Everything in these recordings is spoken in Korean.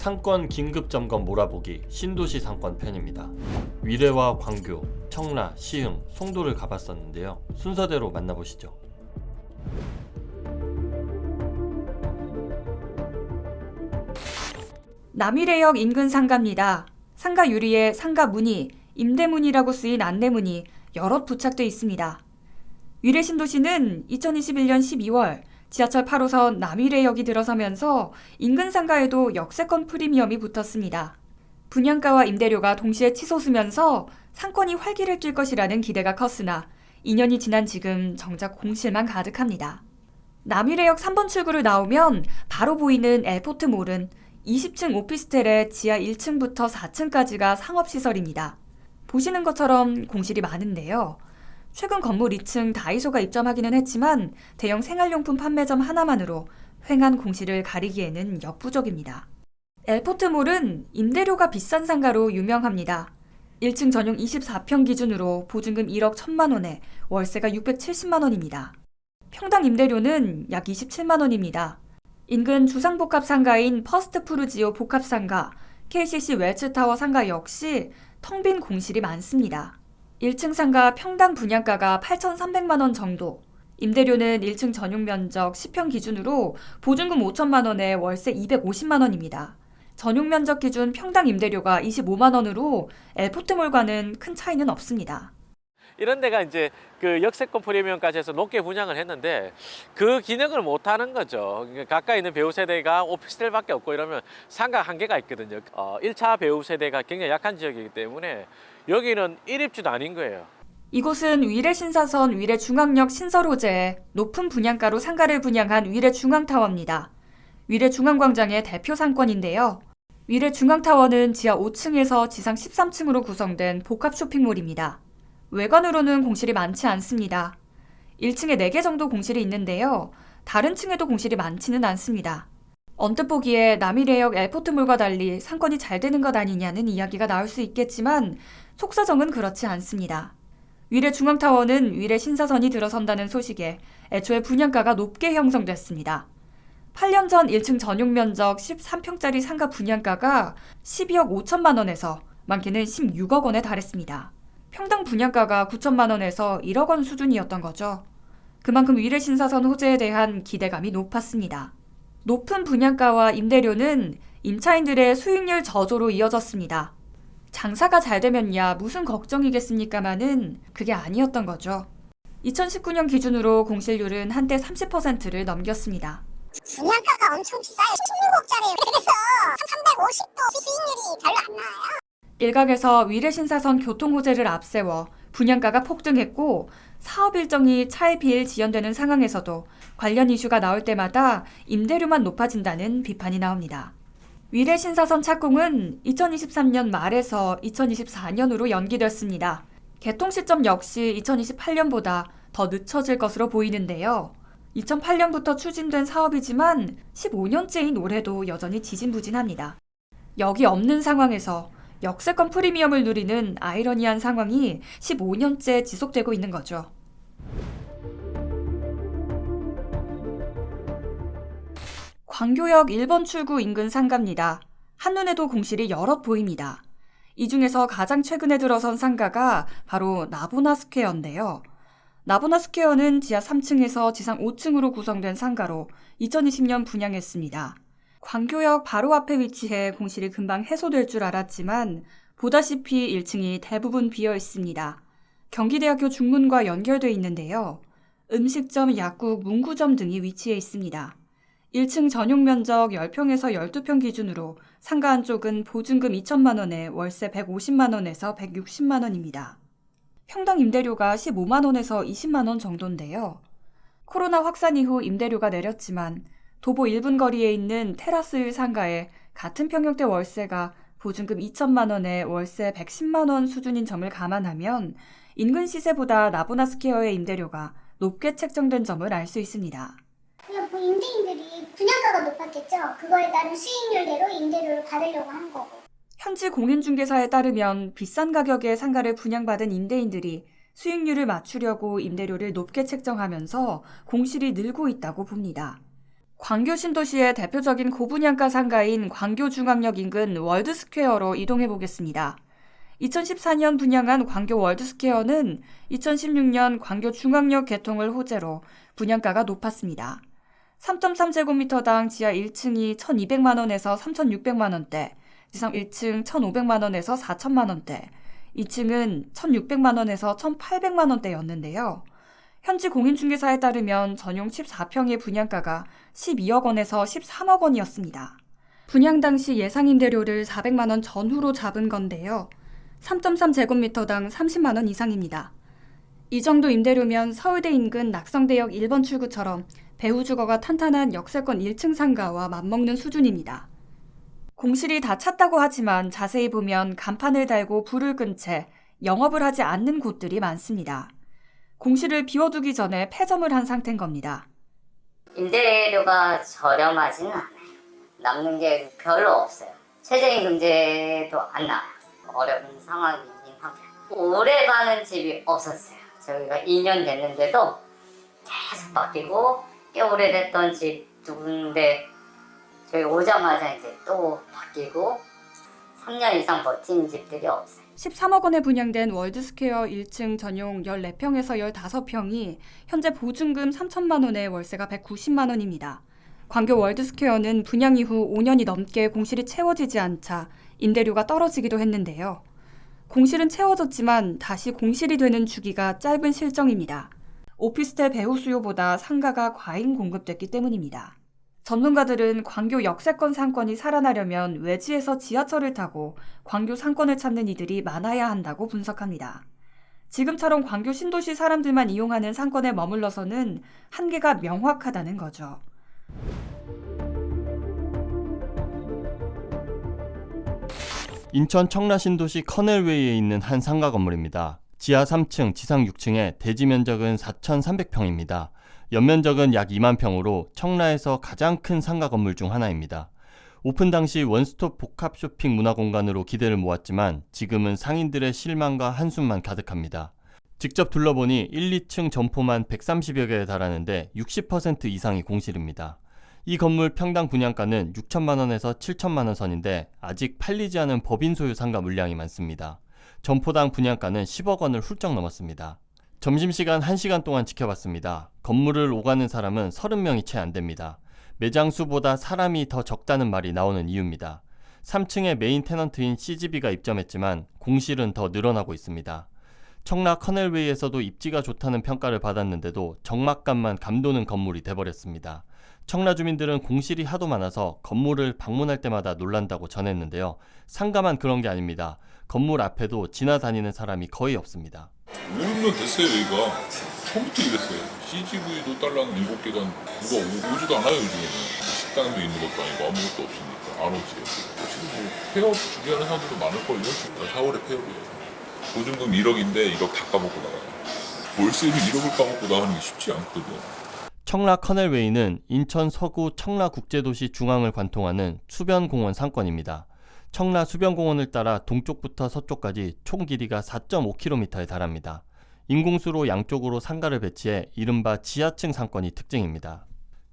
상권 긴급 점검 몰아보기 신도시 상권 편입니다. 위례와 광교, 청라, 시흥, 송도를 가봤었는데요. 순서대로 만나보시죠. 남이래역 인근 상가입니다. 상가 유리에 상가 문이, 임대문이라고 쓰인 안내문이 여럿 부착돼 있습니다. 위례 신도시는 2021년 12월 지하철 8호선 남위례역이 들어서면서 인근 상가에도 역세권 프리미엄이 붙었습니다. 분양가와 임대료가 동시에 치솟으면서 상권이 활기를 띨 것이라는 기대가 컸으나 2년이 지난 지금 정작 공실만 가득합니다. 남위례역 3번 출구를 나오면 바로 보이는 에포트몰은 20층 오피스텔의 지하 1층부터 4층까지가 상업시설입니다. 보시는 것처럼 공실이 많은데요. 최근 건물 2층 다이소가 입점하기는 했지만 대형 생활용품 판매점 하나만으로 횡한 공실을 가리기에는 역부족입니다. 엘포트몰은 임대료가 비싼 상가로 유명합니다. 1층 전용 24평 기준으로 보증금 1억 1천만 원에 월세가 670만 원입니다. 평당 임대료는 약 27만 원입니다. 인근 주상복합 상가인 퍼스트 푸르지오 복합 상가, KCC 웰츠타워 상가 역시 텅 빈 공실이 많습니다. 1층 상가 평당 분양가가 8,300만 원 정도. 임대료는 1층 전용 면적 10평 기준으로 보증금 5천만 원에 월세 250만 원입니다. 전용 면적 기준 평당 임대료가 25만 원으로 엘포트몰과는 큰 차이는 없습니다. 이런 데가 이제 그 역세권 프리미엄까지 해서 높게 분양을 했는데 그 기능을 못 하는 거죠. 그러니까 가까이 있는 배우 세대가 오피스텔밖에 없고 이러면 상가 한계가 있거든요. 어, 1차 배우 세대가 굉장히 약한 지역이기 때문에 여기는 1입주도 아닌 거예요. 이곳은 위례 신사선 위례 중앙역 신설호재에 높은 분양가로 상가를 분양한 위례 중앙타워입니다. 위례 중앙광장의 대표 상권인데요. 위례 중앙타워는 지하 5층에서 지상 13층으로 구성된 복합 쇼핑몰입니다. 외관으로는 공실이 많지 않습니다. 1층에 4개 정도 공실이 있는데요. 다른 층에도 공실이 많지는 않습니다. 언뜻 보기에 남이래역 엘포트몰과 달리 상권이 잘 되는 것 아니냐는 이야기가 나올 수 있겠지만 속사정은 그렇지 않습니다. 위례 중앙타워는 위례 신사선이 들어선다는 소식에 애초에 분양가가 높게 형성됐습니다. 8년 전 1층 전용 면적 13평짜리 상가 분양가가 12억 5천만 원에서 많게는 16억 원에 달했습니다. 평당 분양가가 9천만 원에서 1억 원 수준이었던 거죠. 그만큼 위례 신사선 호재에 대한 기대감이 높았습니다. 높은 분양가와 임대료는 임차인들의 수익률 저조로 이어졌습니다. 장사가 잘 되면야 무슨 걱정이겠습니까마는 그게 아니었던 거죠. 2019년 기준으로 공실률은 한때 30%를 넘겼습니다. 분양가가 엄청 비싸요. 16억짜리. 그래서 350도 수익률이 별로 안 나와요. 일각에서 위례 신사선 교통 호재를 앞세워 분양가가 폭등했고 사업 일정이 차일피일 지연되는 상황에서도 관련 이슈가 나올 때마다 임대료만 높아진다는 비판이 나옵니다. 위례 신사선 착공은 2023년 말에서 2024년으로 연기됐습니다. 개통 시점 역시 2028년보다 더 늦춰질 것으로 보이는데요. 2008년부터 추진된 사업이지만 15년째인 올해도 여전히 지진부진합니다. 여기 없는 상황에서 역세권 프리미엄을 누리는 아이러니한 상황이 15년째 지속되고 있는 거죠. 광교역 1번 출구 인근 상가입니다. 한눈에도 공실이 여럿 보입니다. 이 중에서 가장 최근에 들어선 상가가 바로 나보나 스퀘어인데요. 나보나 스퀘어는 지하 3층에서 지상 5층으로 구성된 상가로 2020년 분양했습니다. 광교역 바로 앞에 위치해 공실이 금방 해소될 줄 알았지만 보다시피 1층이 대부분 비어 있습니다. 경기대학교 중문과 연결돼 있는데요. 음식점, 약국, 문구점 등이 위치해 있습니다. 1층 전용 면적 10평에서 12평 기준으로 상가 한쪽은 보증금 2천만 원에 월세 150만 원에서 160만 원입니다. 평당 임대료가 15만 원에서 20만 원 정도인데요. 코로나 확산 이후 임대료가 내렸지만 도보 1분 거리에 있는 테라스일 상가에 같은 평형대 월세가 보증금 2천만 원에 월세 110만 원 수준인 점을 감안하면 인근 시세보다 나보나 스퀘어의 임대료가 높게 책정된 점을 알 수 있습니다. 그냥 뭐 임대인들이 분양가가 높았겠죠. 그거에 따른 수익률대로 임대료를 받으려고 하는 거고. 현지 공인중개사에 따르면 비싼 가격에 상가를 분양받은 임대인들이 수익률을 맞추려고 임대료를 높게 책정하면서 공실이 늘고 있다고 봅니다. 광교 신도시의 대표적인 고분양가 상가인 광교중앙역 인근 월드스퀘어로 이동해 보겠습니다. 2014년 분양한 광교 월드스퀘어는 2016년 광교 중앙역 개통을 호재로 분양가가 높았습니다. 3.3제곱미터당 지하 1층이 1,200만 원에서 3,600만 원대, 지상 1층 1,500만 원에서 4천만 원대, 2층은 1,600만 원에서 1,800만 원대였는데요. 현지 공인중개사에 따르면 전용 14평의 분양가가 12억 원에서 13억 원이었습니다. 분양 당시 예상 임대료를 400만 원 전후로 잡은 건데요. 3.3제곱미터당 30만 원 이상입니다. 이 정도 임대료면 서울대 인근 낙성대역 1번 출구처럼 배후 주거가 탄탄한 역세권 1층 상가와 맞먹는 수준입니다. 공실이 다 찼다고 하지만 자세히 보면 간판을 달고 불을 끈 채 영업을 하지 않는 곳들이 많습니다. 공실을 비워두기 전에 폐점을 한 상태인 겁니다. 임대료가 저렴하지는 않아요. 남는 게 별로 없어요. 최저임 문제도 안 나와요. 어려운 상황이긴 합니다. 오래 가는 집이 없었어요. 저희가 2년 됐는데도 계속 바뀌고 꽤 오래됐던 집 두 군데 저희 오자마자 이제 또 바뀌고 3년 이상 버틴 집들이 없어요. 13억 원에 분양된 월드스퀘어 1층 전용 14평에서 15평이 현재 보증금 3천만 원에 월세가 190만 원입니다. 광교 월드스퀘어는 분양 이후 5년이 넘게 공실이 채워지지 않자 임대료가 떨어지기도 했는데요. 공실은 채워졌지만 다시 공실이 되는 주기가 짧은 실정입니다. 오피스텔 배후 수요보다 상가가 과잉 공급됐기 때문입니다. 전문가들은 광교 역세권 상권이 살아나려면 외지에서 지하철을 타고 광교 상권을 찾는 이들이 많아야 한다고 분석합니다. 지금처럼 광교 신도시 사람들만 이용하는 상권에 머물러서는 한계가 명확하다는 거죠. 인천 청라 신도시 커넬웨이에 있는 한 상가 건물입니다. 지하 3층, 지상 6층에 대지 면적은 4,300평입니다. 연면적은 약 2만 평으로 청라에서 가장 큰 상가 건물 중 하나입니다. 오픈 당시 원스톱 복합 쇼핑 문화 공간으로 기대를 모았지만 지금은 상인들의 실망과 한숨만 가득합니다. 직접 둘러보니 1, 2층 점포만 130여 개에 달하는데 60% 이상이 공실입니다. 이 건물 평당 분양가는 6천만 원에서 7천만 원 선인데 아직 팔리지 않은 법인 소유 상가 물량이 많습니다. 점포당 분양가는 10억 원을 훌쩍 넘었습니다. 점심시간 1시간 동안 지켜봤습니다. 건물을 오가는 사람은 30명이 채 안 됩니다. 매장 수보다 사람이 더 적다는 말이 나오는 이유입니다. 3층에 메인 테넌트인 CGV가 입점했지만 공실은 더 늘어나고 있습니다. 청라 커넬웨이에서도 입지가 좋다는 평가를 받았는데도 적막감만 감도는 건물이 돼버렸습니다. 청라 주민들은 공실이 하도 많아서 건물을 방문할 때마다 놀란다고 전했는데요. 상가만 그런 게 아닙니다. 건물 앞에도 지나다니는 사람이 거의 없습니다. 5, 6년 됐어요 여기가 처음부터 이랬어요. CGV도 딸랑 7개가 누가 오, 오지도 않아요 요즘에는. 식당도 있는 것도 아니고 아무것도 없으니까. 안 오지 지금 뭐 폐업 준비하는 사람들도 많을걸요. 4월에 폐업이에요 보증금 1억인데 1억 다 까먹고 나가요. 월세를 1억을 까먹고 나가는 게 쉽지 않거든. 청라 커넬웨이는 인천 서구 청라 국제도시 중앙을 관통하는 수변공원 상권입니다. 청라 수변공원을 따라 동쪽부터 서쪽까지 총 길이가 4.5km에 달합니다. 인공수로 양쪽으로 상가를 배치해 이른바 지하층 상권이 특징입니다.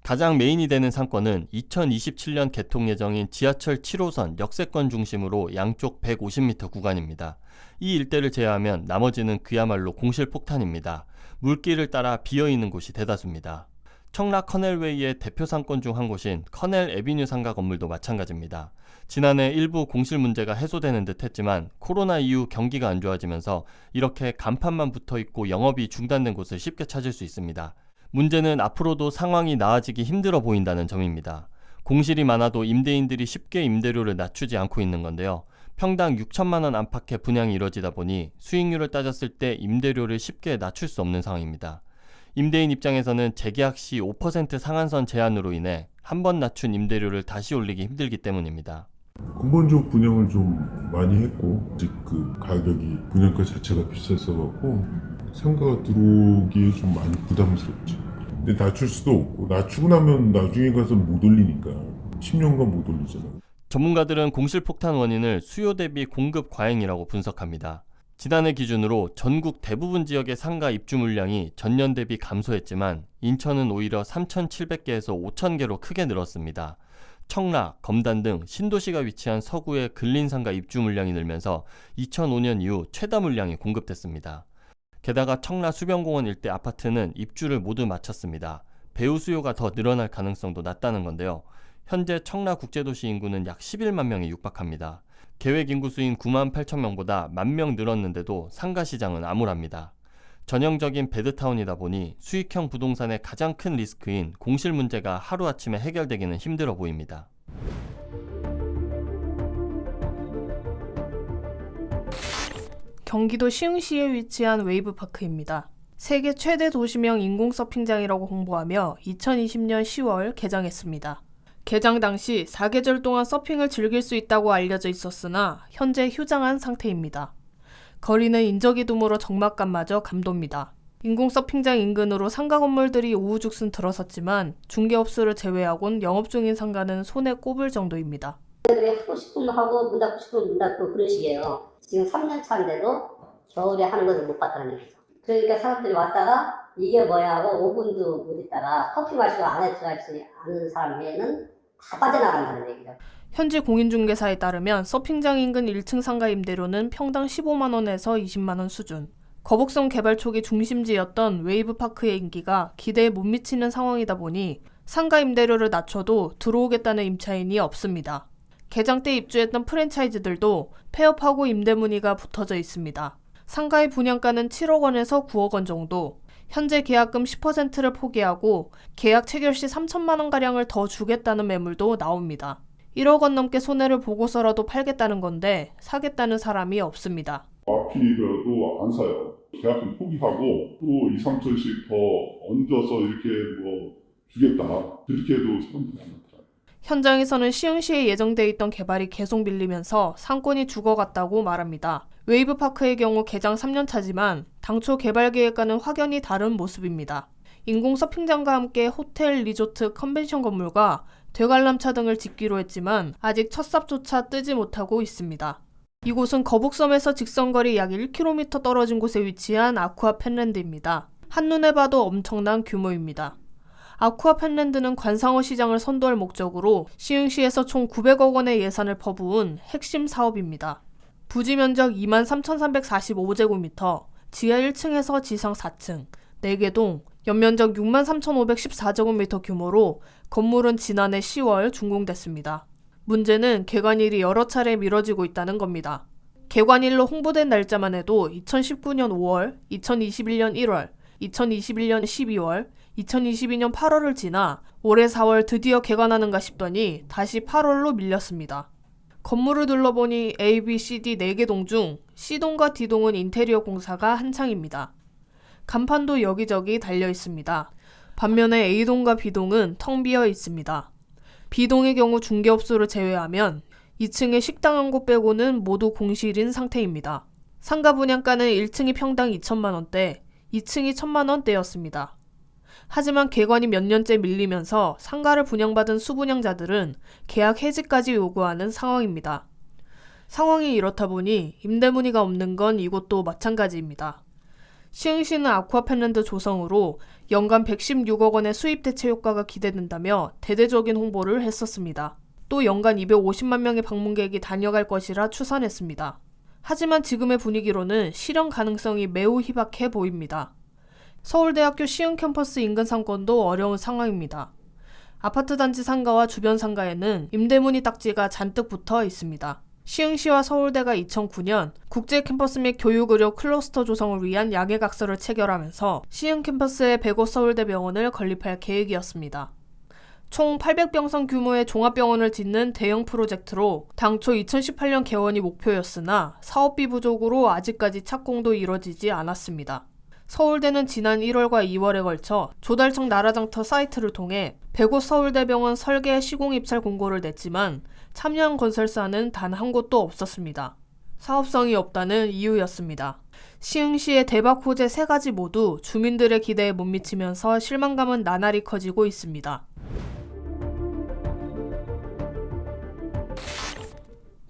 가장 메인이 되는 상권은 2027년 개통 예정인 지하철 7호선 역세권 중심으로 양쪽 150m 구간입니다. 이 일대를 제외하면 나머지는 그야말로 공실 폭탄입니다. 물길을 따라 비어있는 곳이 대다수입니다. 청라 커넬웨이의 대표 상권 중 한 곳인 커넬 에비뉴 상가 건물도 마찬가지입니다. 지난해 일부 공실 문제가 해소되는 듯 했지만 코로나 이후 경기가 안 좋아지면서 이렇게 간판만 붙어 있고 영업이 중단된 곳을 쉽게 찾을 수 있습니다. 문제는 앞으로도 상황이 나아지기 힘들어 보인다는 점입니다. 공실이 많아도 임대인들이 쉽게 임대료를 낮추지 않고 있는 건데요. 평당 6천만 원 안팎의 분양이 이뤄지다 보니 수익률을 따졌을 때 임대료를 쉽게 낮출 수 없는 상황입니다. 임대인 입장에서는 재계약 시 5% 상한선 제한으로 인해 한 번 낮춘 임대료를 다시 올리기 힘들기 때문입니다. 근본적 분양을 좀 많이 했고 아직 그 가격이 분양가 자체가 비쌌어 갖고 상가가 들어오기에 좀 많이 부담스럽지 근데 낮출 수도 없고 낮추고 나면 나중에 가서 못 올리니까 10년간 못 올리잖아 전문가들은 공실 폭탄 원인을 수요 대비 공급 과잉이라고 분석합니다. 지난해 기준으로 전국 대부분 지역의 상가 입주 물량이 전년 대비 감소했지만 인천은 오히려 3,700개에서 5,000개로 크게 늘었습니다. 청라, 검단 등 신도시가 위치한 서구의 근린상가 입주 물량이 늘면서 2005년 이후 최다 물량이 공급됐습니다. 게다가 청라 수변공원 일대 아파트는 입주를 모두 마쳤습니다. 배우 수요가 더 늘어날 가능성도 낮다는 건데요. 현재 청라 국제도시 인구는 약 11만 명에 육박합니다. 계획 인구 수인 9만 8천 명보다 만명 늘었는데도 상가 시장은 암울합니다. 전형적인 베드타운이다 보니 수익형 부동산의 가장 큰 리스크인 공실 문제가 하루아침에 해결되기는 힘들어 보입니다. 경기도 시흥시에 위치한 웨이브파크입니다. 세계 최대 도시명 인공 서핑장이라고 홍보하며 2020년 10월 개장했습니다. 개장 당시 4계절 동안 서핑을 즐길 수 있다고 알려져 있었으나 현재 휴장한 상태입니다. 거리는 인적이 드물어 적막감마저 감돕니다. 인공 서핑장 인근으로 상가 건물들이 우후죽순 들어섰지만 중개업소를 제외하곤 영업 중인 상가는 손에 꼽을 정도입니다. 하고 싶으면 하고 문 닫고 싶으면 문 닫고 그런 식이에요. 지금 3년 차인데도 겨울에 하는 것을 못 봤다는 얘기죠. 그러니까 사람들이 왔다가 이게 뭐야 하고 5분도 못 있다가 커피 마시고 안에 들어가지 않는 사람에는 다 빠져나간다는 얘기죠. 현지 공인중개사에 따르면 서핑장 인근 1층 상가 임대료는 평당 15만 원에서 20만 원 수준. 거북선 개발 초기 중심지였던 웨이브파크의 인기가 기대에 못 미치는 상황이다 보니 상가 임대료를 낮춰도 들어오겠다는 임차인이 없습니다. 개장 때 입주했던 프랜차이즈들도 폐업하고 임대 문의가 붙어져 있습니다. 상가의 분양가는 7억 원에서 9억 원 정도. 현재 계약금 10%를 포기하고 계약 체결 시 3천만 원가량을 더 주겠다는 매물도 나옵니다. 1억 원 넘게 손해를 보고서라도 팔겠다는 건데 사겠다는 사람이 없습니다. 마피라도 안 사요. 계약금 포기하고 또 2, 3천씩 더 얹어서 이렇게 뭐 주겠다. 그렇게 해도 사람들이 안. 현장에서는 시흥시에 예정돼 있던 개발이 계속 밀리면서 상권이 죽어갔다고 말합니다. 웨이브파크의 경우 개장 3년 차지만 당초 개발 계획과는 확연히 다른 모습입니다. 인공 서핑장과 함께 호텔, 리조트, 컨벤션 건물과 대관람차 등을 짓기로 했지만 아직 첫 삽조차 뜨지 못하고 있습니다. 이곳은 거북섬에서 직선거리 약 1km 떨어진 곳에 위치한 아쿠아 펜랜드입니다. 한눈에 봐도 엄청난 규모입니다. 아쿠아 펜랜드는 관상어 시장을 선도할 목적으로 시흥시에서 총 900억 원의 예산을 퍼부은 핵심 사업입니다. 부지 면적 23,345제곱미터, 지하 1층에서 지상 4층, 4개 동, 연면적 63,514제곱미터 규모로 건물은 지난해 10월 준공됐습니다. 문제는 개관일이 여러 차례 미뤄지고 있다는 겁니다. 개관일로 홍보된 날짜만 해도 2019년 5월, 2021년 1월, 2021년 12월, 2022년 8월을 지나 올해 4월 드디어 개관하는가 싶더니 다시 8월로 밀렸습니다. 건물을 둘러보니 A, B, C, D 4개 동 중 C동과 D동은 인테리어 공사가 한창입니다. 간판도 여기저기 달려 있습니다. 반면에 A동과 B동은 텅 비어 있습니다. B동의 경우 중개업소를 제외하면 2층에 식당 한 곳 빼고는 모두 공실인 상태입니다. 상가 분양가는 1층이 평당 2천만 원대, 2층이 1천만 원대였습니다. 하지만 개관이 몇 년째 밀리면서 상가를 분양받은 수분양자들은 계약 해지까지 요구하는 상황입니다. 상황이 이렇다 보니 임대 문의가 없는 건 이곳도 마찬가지입니다. 시흥시는 아쿠아 펜랜드 조성으로 연간 116억 원의 수입 대체 효과가 기대된다며 대대적인 홍보를 했었습니다. 또 연간 250만 명의 방문객이 다녀갈 것이라 추산했습니다. 하지만 지금의 분위기로는 실현 가능성이 매우 희박해 보입니다. 서울대학교 시흥 캠퍼스 인근 상권도 어려운 상황입니다. 아파트 단지 상가와 주변 상가에는 임대문의 딱지가 잔뜩 붙어 있습니다. 시흥시와 서울대가 2009년 국제 캠퍼스 및 교육 의료 클러스터 조성을 위한 양해각서를 체결하면서 시흥 캠퍼스에 105 서울대병원을 건립할 계획이었습니다. 총 800병상 규모의 종합병원을 짓는 대형 프로젝트로 당초 2018년 개원이 목표였으나 사업비 부족으로 아직까지 착공도 이뤄지지 않았습니다. 서울대는 지난 1월과 2월에 걸쳐 조달청 나라장터 사이트를 통해 105 서울대병원 설계 시공 입찰 공고를 냈지만 참여한 건설사는 단 한 곳도 없었습니다. 사업성이 없다는 이유였습니다. 시흥시의 대박 호재 세 가지 모두 주민들의 기대에 못 미치면서 실망감은 나날이 커지고 있습니다.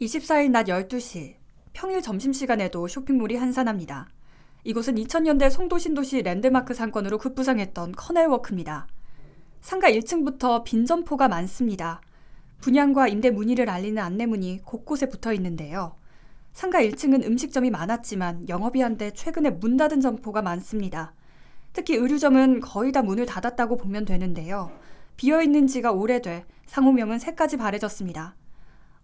24일 낮 12시 평일 점심시간에도 쇼핑몰이 한산합니다. 이곳은 2000년대 송도 신도시 랜드마크 상권으로 급부상했던 커넬워크입니다. 상가 1층부터 빈 점포가 많습니다. 분양과 임대 문의를 알리는 안내문이 곳곳에 붙어 있는데요. 상가 1층은 음식점이 많았지만 영업이 안돼 최근에 문 닫은 점포가 많습니다. 특히 의류점은 거의 다 문을 닫았다고 보면 되는데요. 비어있는 지가 오래돼 상호명은 새까지 바래졌습니다.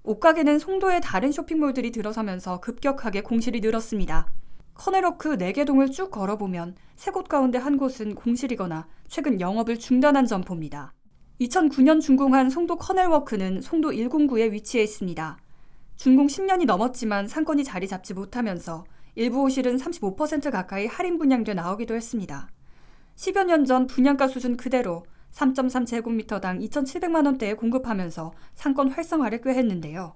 옷가게는 송도의 다른 쇼핑몰들이 들어서면서 급격하게 공실이 늘었습니다. 커넬워크 4개 동을 쭉 걸어보면 세 곳 가운데 한 곳은 공실이거나 최근 영업을 중단한 점포입니다. 2009년 준공한 송도 커넬워크는 송도 109에 위치해 있습니다. 준공 10년이 넘었지만 상권이 자리 잡지 못하면서 일부 호실은 35% 가까이 할인 분양돼 나오기도 했습니다. 10여 년 전 분양가 수준 그대로 3.3제곱미터당 2,700만 원대에 공급하면서 상권 활성화를 꾀했는데요.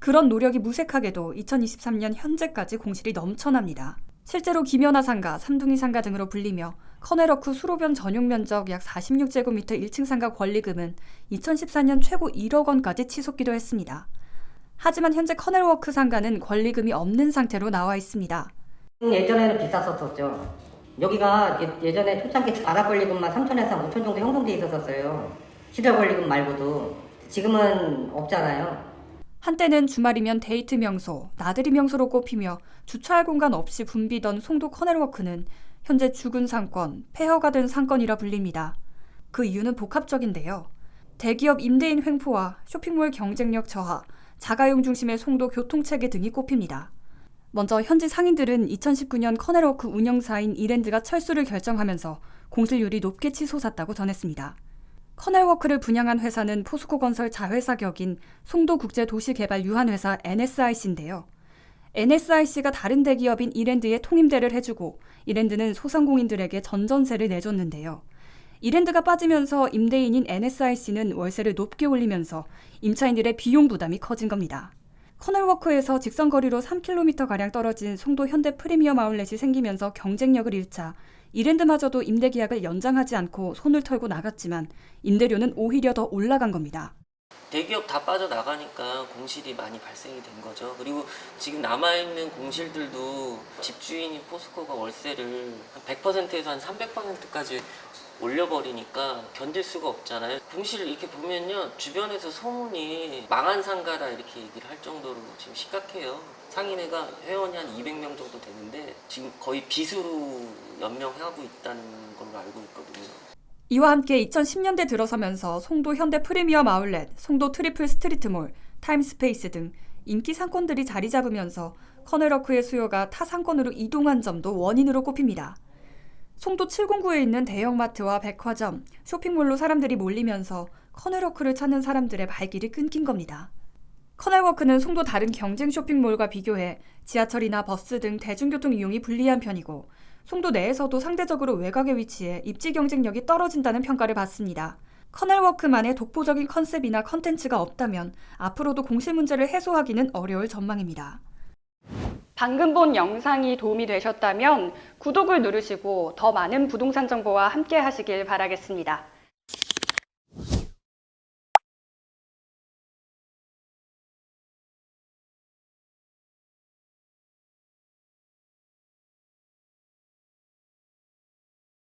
그런 노력이 무색하게도 2023년 현재까지 공실이 넘쳐납니다. 실제로 김연아 상가, 삼둥이 상가 등으로 불리며 커넬워크 수로변 전용 면적 약 46제곱미터 1층 상가 권리금은 2014년 최고 1억 원까지 치솟기도 했습니다. 하지만 현재 커넬워크 상가는 권리금이 없는 상태로 나와 있습니다. 예전에는 비쌌었었죠. 여기가 예- 예전에 초창기 아랍 권리금만 3천에서 5천 정도 형성돼 있었었어요. 시설 권리금 말고도 지금은 없잖아요. 한때는 주말이면 데이트 명소, 나들이 명소로 꼽히며 주차할 공간 없이 붐비던 송도 커넬워크는 현재 죽은 상권, 폐허가 된 상권이라 불립니다. 그 이유는 복합적인데요. 대기업 임대인 횡포와 쇼핑몰 경쟁력 저하, 자가용 중심의 송도 교통체계 등이 꼽힙니다. 먼저 현지 상인들은 2019년 커넬워크 운영사인 이랜드가 철수를 결정하면서 공실률이 높게 치솟았다고 전했습니다. 커넬워크를 분양한 회사는 포스코건설 자회사 격인 송도국제도시개발 유한회사 NSIC인데요. NSIC가 다른 대기업인 이랜드에 통임대를 해주고 이랜드는 소상공인들에게 전전세를 내줬는데요. 이랜드가 빠지면서 임대인인 NSIC는 월세를 높게 올리면서 임차인들의 비용 부담이 커진 겁니다. 커넬워크에서 직선거리로 3km가량 떨어진 송도 현대 프리미엄 아울렛이 생기면서 경쟁력을 잃자 이랜드마저도 임대 계약을 연장하지 않고 손을 털고 나갔지만 임대료는 오히려 더 올라간 겁니다. 대기업 다 빠져나가니까 공실이 많이 발생이 된 거죠. 그리고 지금 남아있는 공실들도 집주인인 포스코가 월세를 한 100%에서 한 300%까지 올려버리니까 견딜 수가 없잖아요. 공실을 이렇게 보면요. 주변에서 소문이 망한 상가다 이렇게 얘기를 할 정도로 지금 심각해요. 상인회가 회원이 한 200명 정도 되는데 지금 거의 빚으로 연명하고 있다는 걸로 알고 있거든요. 이와 함께 2010년대 들어서면서 송도 현대 프리미엄 아울렛, 송도 트리플 스트리트몰, 타임스페이스 등 인기 상권들이 자리 잡으면서 커넬워크의 수요가 타 상권으로 이동한 점도 원인으로 꼽힙니다. 송도 709에 있는 대형마트와 백화점, 쇼핑몰로 사람들이 몰리면서 커넬워크를 찾는 사람들의 발길이 끊긴 겁니다. 커넬워크는 송도 다른 경쟁 쇼핑몰과 비교해 지하철이나 버스 등 대중교통 이용이 불리한 편이고 송도 내에서도 상대적으로 외곽에 위치해 입지 경쟁력이 떨어진다는 평가를 받습니다. 커넬워크만의 독보적인 컨셉이나 컨텐츠가 없다면 앞으로도 공실 문제를 해소하기는 어려울 전망입니다. 방금 본 영상이 도움이 되셨다면 구독을 누르시고 더 많은 부동산 정보와 함께 하시길 바라겠습니다.